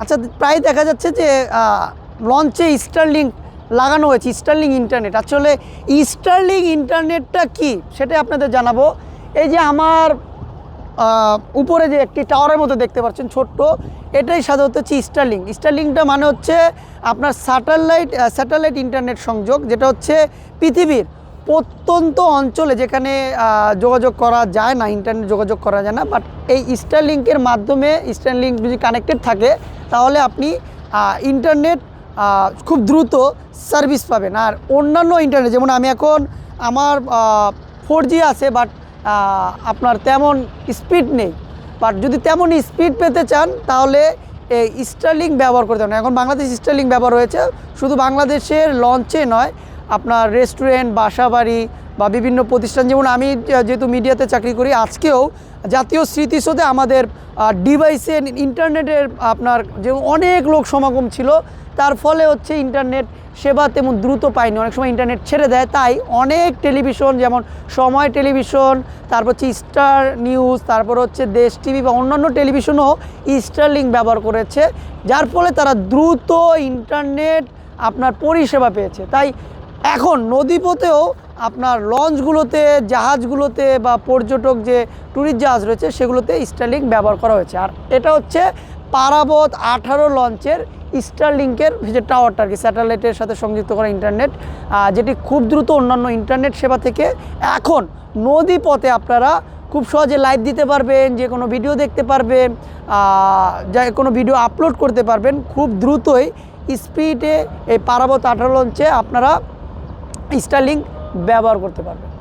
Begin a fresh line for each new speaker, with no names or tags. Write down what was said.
আচ্ছা প্রায় দেখা যাচ্ছে যে লঞ্চে স্টারলিং লাগানো হয়েছে স্টারলিং ইন্টারনেট আসলে স্টারলিং ইন্টারনেটটা কি? সেটা আপনাদের জানাব। এই যে আমার উপরে যে একটি টাওয়ারের মতো দেখতে পাচ্ছেন, ছোট্ট, এটাই সাধারণত হচ্ছে স্টারলিং স্টারলিংটা মানে হচ্ছে আপনার স্যাটেলাইট স্যাটেলাইট ইন্টারনেট সংযোগ, যেটা হচ্ছে পৃথিবীর প্রত্যন্ত অঞ্চলে যেখানে যোগাযোগ করা যায় না ইন্টারনেট যোগাযোগ করা যায় না বাট এই স্টারলিংকের মাধ্যমে স্টারলিংক যদি কানেক্টেড থাকে, তাহলে আপনি ইন্টারনেট খুব দ্রুত সার্ভিস পাবেন। আর অন্যান্য ইন্টারনেট যেমন আমি এখন আমার ফোর আছে বাট আপনার তেমন স্পিড নেই। বাট যদি তেমন স্পিড পেতে চান, তাহলে এই স্টারলিং ব্যবহার করতে হবে এখন বাংলাদেশ স্টারলিং ব্যবহার হয়েছে, শুধু বাংলাদেশের লঞ্চে নয় আপনার রেস্টুরেন্ট বাসাবাড়ি বা বিভিন্ন প্রতিষ্ঠান, যেমন আমি যেহেতু মিডিয়াতে চাকরি করি, আজকেও জাতীয় স্মৃতিসৌধে আমাদের ডিভাইসে ইন্টারনেটের আপনার যে অনেক লোক সমাগম ছিল, তার ফলে হচ্ছে ইন্টারনেট সেবা তেমন দ্রুত পায়নি। অনেক সময় ইন্টারনেট ছেড়ে দেয়, তাই অনেক টেলিভিশন যেমন সময় টেলিভিশন তারপর হচ্ছে স্টার নিউজ তারপর হচ্ছে দেশ টিভি বা অন্যান্য টেলিভিশনও স্টারলিং ব্যবহার করেছে, যার ফলে তারা দ্রুত ইন্টারনেট আপনার পরিষেবা পেয়েছে। তাই এখন নদীপথেও আপনার লঞ্চগুলোতে, জাহাজগুলোতে বা পর্যটক যে ট্যুরিস্ট জাহাজ রয়েছে, সেগুলোতে স্টারলিং ব্যবহার করা হয়েছে। আর এটা হচ্ছে পারাবত আঠারো লঞ্চের স্টারলিংকের যে টাওয়ারটা আর কি স্যাটেলাইটের সাথে সংযুক্ত করা ইন্টারনেট যেটি খুব দ্রুত অন্যান্য ইন্টারনেট সেবা থেকে এখন নদী পথে আপনারা খুব সহজে লাইভ দিতে পারবেন, যে কোনো ভিডিও দেখতে পারবেন যা কোনো ভিডিও আপলোড করতে পারবেন। খুব দ্রুতই স্পিডে এই পারাবত আঠারো লঞ্চে আপনারা স্টারলিং ব্যবহার করতে পারবেন